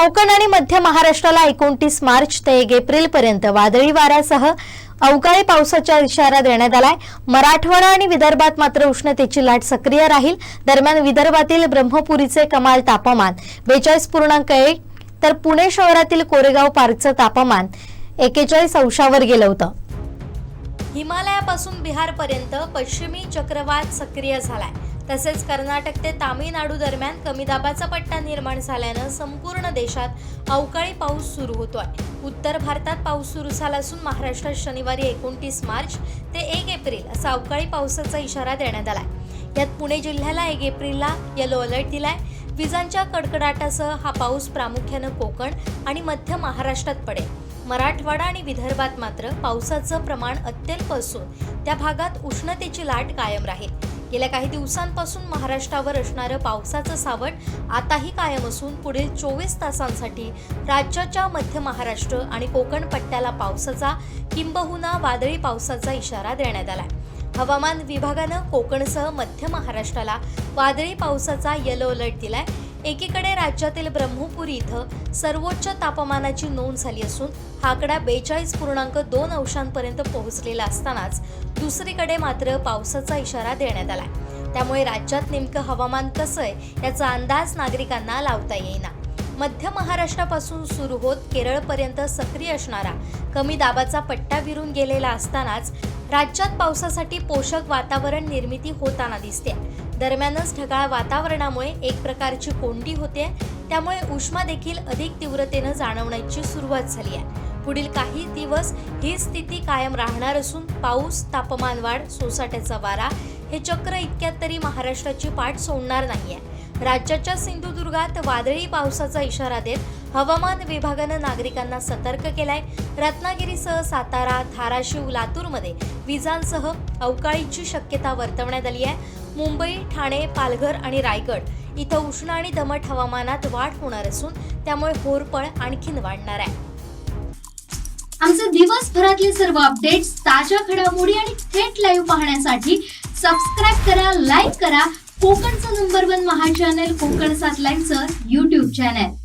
कोकण आणि मध्य महाराष्ट्राला एकोणतीस मार्च ते एक एप्रिल पर्यंत वादळी वाऱ्यासह अवकाळी पावसाचा इशारा देण्यात आलाय. मराठवाडा आणि विदर्भात मात्र उष्णतेची लाट सक्रिय राहील. दरम्यान विदर्भातील ब्रह्मपुरीचे कमाल तापमान बेचाळीस पूर्णांक एक तर पुणे शहरातील कोरेगाव पार्कचं तापमान एकेचाळीस अंशावर गेलं होतं. हिमालयापासून बिहारपर्यंत पश्चिमी चक्रवात सक्रिय झालाय. तसेच कर्नाटक ते तामिळनाडू दरम्यान कमी दाबाचा पट्टा निर्माण झाल्यानं संपूर्ण देशात अवकाळी पाऊस सुरू होतोय. उत्तर भारतात पाऊस सुरू झाला असून महाराष्ट्रात शनिवारी एकोणतीस मार्च ते एक एप्रिल असा अवकाळी पावसाचा इशारा देण्यात आलाय. यात पुणे जिल्ह्याला एक एप्रिलला येलो अलर्ट दिलाय. विजांच्या कडकडाटासह हा पाऊस प्रामुख्यानं कोकण आणि मध्य महाराष्ट्रात पडेल. मराठवाडा आणि विदर्भात मात्र पावसाचं प्रमाण अत्यल्प असून त्या भागात उष्णतेची लाट कायम राहील. गेल्या काही दिवसांपासून महाराष्ट्रावर असणारं पावसाचं सावट आताही कायम असून पुढील चोवीस तासांसाठी राज्याच्या मध्य महाराष्ट्र आणि कोकण पट्ट्याला पावसाचा किंबहुना वादळी पावसाचा इशारा देण्यात आला हवामान विभागानं कोकणसह मध्य महाराष्ट्राला वादळी पावसाचा येलो अलर्ट दिलाय. एकीकडे राज्यातील ब्रह्मपुरी इथं सर्वोच्च तापमानाची नोंद झाली असून हा आकडा बेचाळीस पूर्णांक दोन अंशांपर्यंत पोहोचलेला असतानाच दुसरीकडे मात्र पावसाचा इशारा देण्यात आलाय. त्यामुळे राज्यात नेमकं हवामान कसं आहे याचा अंदाज नागरिकांना लावता येईना. मध्य महाराष्ट्रापासून सुरू होत केरळपर्यंत सक्रिय असणारा कमी दाबाचा पट्टा विरून गेलेला असतानाच राज्यात पावसासाठी पोषक वातावरण निर्मिती होताना दिसते. दरम्यानच ढगाळ वातावरणामुळे एक प्रकारची कोंडी होते. त्यामुळे उष्मा देखील अधिक तीव्रतेनं जाणवण्याची सुरुवात झाली आहे. पुढील काही दिवस ही स्थिती कायम राहणार असून पाऊस तापमान वाढ सोसाट्याचा वारा हे चक्र इतक्यात तरी महाराष्ट्राची पाठ सोडणार नाहीये. राज्याच्या सिंधुदुर्गात वादळी पावसाचा इशारा देत हवामान विभागानं नागरिकांना सतर्क केलाय. रत्नागिरीसह सातारा धाराशिव लातूरमध्ये विजांसह अवकाळीची शक्यता वर्तवण्यात आली आहे. मुंबई ठाणे पालघर आणि रायगड इथं उष्ण आणि दमट हवामानात वाढ होणार असून त्यामुळे होरपळ आणखीन वाढणार आहे. आमचे दिवसभरातले सर्व अपडेट्स ताज्या घडामोडी आणि थेट लाईव्ह पाहण्यासाठी सबस्क्राईब करा लाईक करा. कोकणचं नंबर वन महा चॅनल कोकण सात लाईव्हचं युट्यूब चॅनल